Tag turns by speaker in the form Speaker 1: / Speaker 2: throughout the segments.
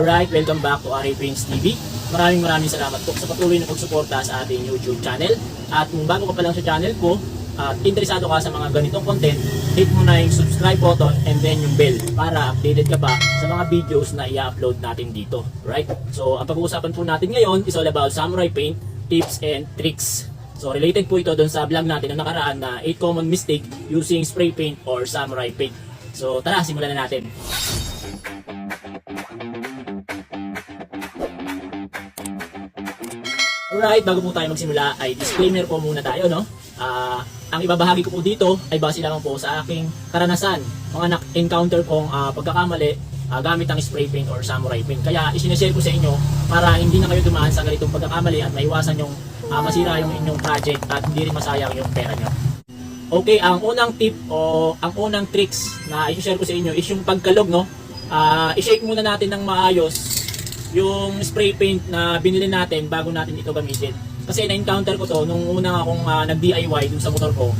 Speaker 1: Alright, welcome back to RA Prince TV. Maraming maraming salamat po sa patuloy na pagsuporta sa ating YouTube channel. At kung bago ka pa lang sa channel ko, at interesado ka sa mga ganitong content, hit mo na yung subscribe button and then yung bell para updated ka pa sa mga videos na i-upload natin dito. Right? So, ang pag-uusapan po natin ngayon is all about samurai paint, tips and tricks. So, related po ito doon sa vlog natin na nakaraan na 8 common mistake using spray paint or samurai paint. So, tara, simulan na natin. Alright, bago po tayo magsimula ay disclaimer po muna tayo, no? Ah, ang ibabahagi ko po dito ay base lamang po sa aking karanasan, mga na-encounter kong ah, pagkakamali ah, gamit ang spray paint or samurai paint. Kaya isineshare ko sa inyo para hindi na kayo dumaan sa ganitong pagkakamali at maiwasan yung ah, masira yung inyong project at hindi rin masayang yung pera nyo. Okay, ang unang tip o ang unang tricks na i-share ko sa inyo is yung pagkalog, no? Ah, i-shake muna natin ng maayos yung spray paint na binili natin bago natin ito gamitin. Kasi na-encounter ko to nung unang akong ah, nag-DIY dun sa motor ko.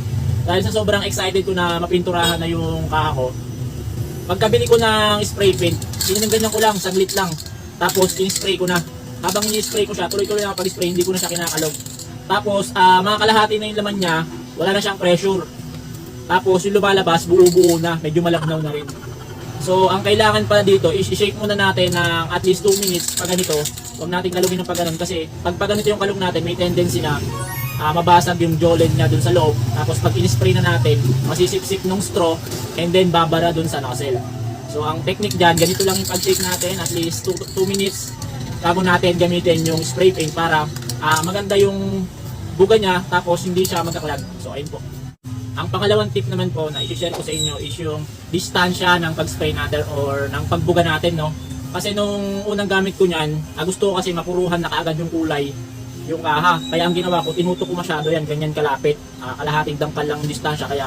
Speaker 1: Dahil sa sobrang excited ko na mapinturahan na yung kaha ko, pagkabili ko ng spray paint, sinangganyan ko lang, saglit lang. Tapos in-spray ko na. Habang in-spray ko siya, tuloy-tuloy na pag-spray, hindi ko na siya kinakalog. Tapos ah, mga kalahati na yung laman niya, wala na siyang pressure. Tapos yung lumalabas, buo-buo na, medyo malabnaw na rin. So, ang kailangan pala dito is i-shake muna natin ng at least 2 minutes pag ganito. Huwag natin kalugin ng pag ganun kasi pag pag ganito yung kalug natin, may tendency na ah, mabasag yung jollen niya dun sa loob. Tapos pag in-spray na natin, masisipsip nung straw and then babara dun sa nozzle. So, ang technique dyan, ganito lang yung pag-shake natin, at least 2 minutes bago natin gamitin yung spray paint para ah, maganda yung buga niya tapos hindi siya magkaklag. So, ayun po. Ang pangalawang tip naman po na i-share ko sa inyo is yung distansya ng pag-spray natin or ng pagbuga natin, no? Kasi nung unang gamit ko niyan, ah, gusto ko kasi mapuruhan na kaagad yung kulay, yung kaha. Kaya ang ginawa ko, tinutok ko masyado yan, ganyan kalapit. Ah, kalahating dangkal lang distansya. Kaya,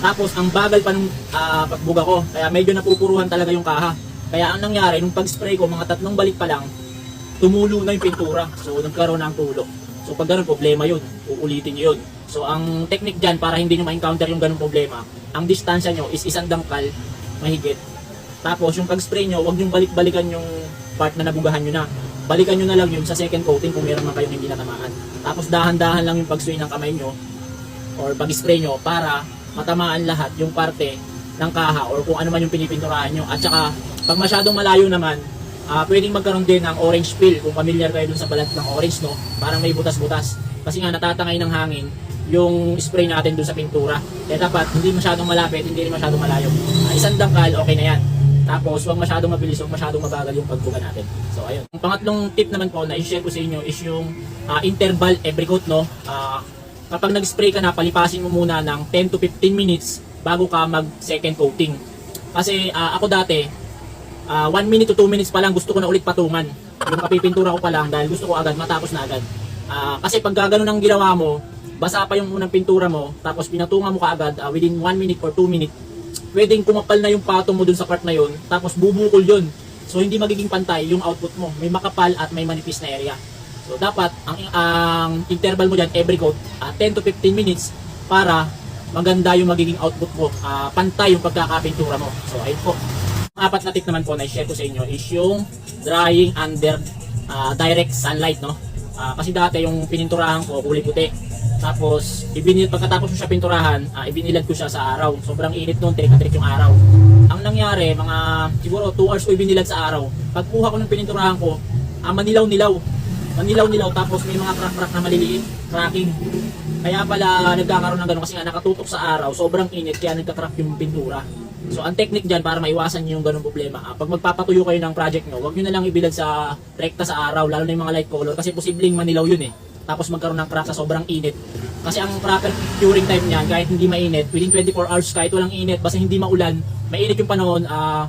Speaker 1: tapos ang bagal pa ng ah, pagbuga ko, kaya medyo napupuruhan talaga yung kaha. Kaya ang nangyari, nung pag-spray ko, mga tatlong balik pa lang, tumulo na yung pintura. So, nagkaroon ng tulo. So, pag ganun, problema yun. Uulitin nyo yun. So, ang technique dyan, para hindi nyo ma-encounter yung ganung problema, ang distansya nyo is isang dangkal, mahigit. Tapos, yung pag-spray nyo, huwag nyo balik-balikan yung part na nabugahan nyo na. Balikan nyo na lang yun sa second coating kung meron man kayong hindi natamaan. Tapos, dahan-dahan lang yung pag-sway ng kamay nyo or pag-spray nyo para matamaan lahat yung parte ng kaha or kung ano man yung pinipinturahan nyo. At saka, pag masyadong malayo naman, ah pwedeng magkaroon din ng orange peel kung familiar kayo dun sa balat ng orange no? Parang may butas-butas. Kasi nga natatangay ng hangin yung spray natin dun sa pintura. Kaya dapat hindi masyadong malapit hindi rin masyadong malayo. Ah, isang dangkal okay na yan. Tapos huwag masyadong mabilis huwag masyadong mabagal yung pagbuga natin. So ayun. Ang pangatlong tip naman po na i-share ko sa inyo is yung ah, interval every coat no? Ah, kapag nag-spray ka na palipasin mo muna ng 10 to 15 minutes bago ka mag second coating. Kasi ah, ako dati 1 minute to 2 minutes pa lang gusto ko na ulit patungan. Yung kapipintura ko pa lang dahil gusto ko agad matapos na agad. Ah, kasi pag gano'n ang ginawa mo, basa pa yung unang pintura mo, tapos pinatungan mo ka agad ah, within 1 minute or 2 minutes, pwedeng kumapal na yung patong mo dun sa part na yun, tapos bubukol yun. So hindi magiging pantay yung output mo. May makapal at may manipis na area. So dapat ang, ang interval mo dyan every coat, ah, 10 to 15 minutes para maganda yung magiging output mo. Ah, pantay yung pagkakapintura mo. So ayun po. Apat na tip naman po na i-share ko sa inyo is yung drying under ah, direct sunlight, no? Ah, kasi dati yung pininturahan ko, kulay puti. Tapos, ibinil, pagkatapos ko siya pinturahan, ah, ibinilad ko siya sa araw. Sobrang init noon, trick yung araw. Ang nangyari, mga siguro 2 hours ko ibinilad sa araw. Pagkuha ko ng pininturahan ko, ah, manilaw-nilaw. Manilaw-nilaw, tapos may mga crack-crack na maliliit, cracking. Kaya pala nagkakaroon ng ganun kasi nga nakatutok sa araw, sobrang init kaya nagka-crack yung pintura. So ang technique dyan para maiwasan nyo yung ganung problema, ah, pag magpapatuyo kayo ng project nyo, huwag nyo na lang ibilad sa rekta sa araw, lalo na yung mga light color kasi posibleng manilaw yun eh. Tapos magkaroon ng crack sa sobrang init. Kasi ang proper curing time niyan, kahit hindi mainit, within 24 hours kahit walang init, basta hindi maulan, mainit yung panahon, ah,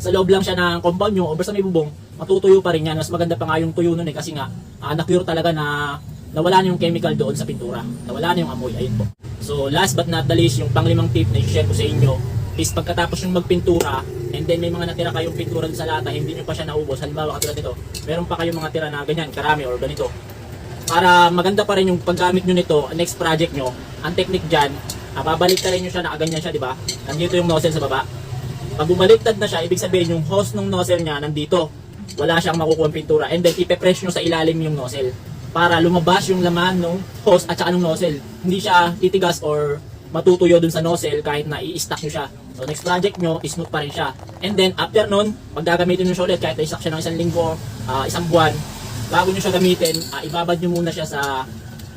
Speaker 1: sa loob lang siya ng compound nyo o basta may bubong, matutuyo pa rin yan. Mas maganda pa nga yung tuyo nun eh kasi nga, ah, na-cure talaga na nawala na yung chemical doon sa pintura. Nawala na yung amoy. Ayun po. So last but not the least, yung panglimang tip na i-share ko sa inyo is pagkatapos yung magpintura and then may mga natira kayong pintura sa lata, hindi nyo pa siya naubos. Halimbawa katulad nito, meron pa kayong mga tira na ganyan, karami or ganito. Para maganda pa rin yung paggamit nyo nito, next project nyo, ang technique dyan, ah, babalik rin nyo siya, nakaganyan siya, di ba? Nandito yung nozzle sa baba. Pag bumaliktad na siya, ibig sabihin yung hose ng nozzle niya nandito. wala siyang makukuha pintura. And then, ipe-press nyo sa ilalim yung nozzle para lumabas yung laman ng hose at saka ng nozzle. Hindi siya titigas or matutuyo dun sa nozzle kahit na i-stack nyo siya. So next project nyo, smooth pa rin siya. And then after nun, pag gagamitin nyo siya ulit kahit na-stack siya ng isang linggo, ah, isang buwan, bago nyo siya gamitin, ah, ibabad nyo muna siya sa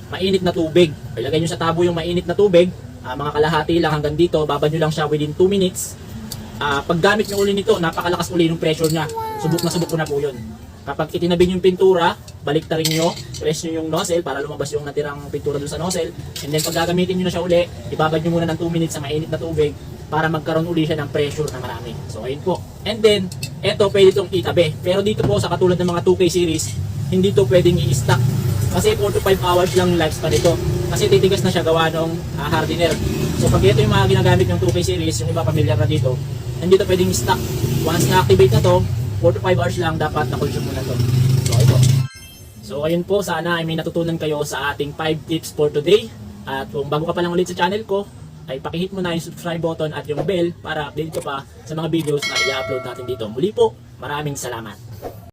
Speaker 1: mainit na tubig. Ilagay nyo sa tabo yung mainit na tubig, ah, mga kalahati lang hanggang dito, babad nyo lang siya within 2 minutes. Ah, pag gamit nyo uli nito, napakalakas uli ng pressure niya. Subok na subok ko na po yun. Kapag itinabi yung pintura, baliktarin nyo, press nyo yung nozzle para lumabas yung natirang pintura dun sa nozzle. And then pag gagamitin nyo na siya uli, ibabad nyo muna ng 2 minutes sa mainit na tubig para magkaroon uli siya ng pressure na marami. So ayun po. And then, eto pwede itong itabi. Pero dito po sa katulad ng mga 2K series, hindi to pwedeng i-stack. Kasi 4 to 5 hours lang lifespan nito. Kasi titigas na siya gawa ng ah, hardener. So pag ito yung mga ginagamit ng 2K series, yung iba familiar na dito, hindi to pwedeng i-stack. Once na-activate na to, 4 to 5 hours lang dapat na-consume mo na to. So ito. So ayun po, sana ay may natutunan kayo sa ating 5 tips for today. At kung bago ka pa lang ulit sa channel ko, ay pakihit mo na yung subscribe button at yung bell para update ka pa sa mga videos na i-upload natin dito. Muli po, maraming salamat.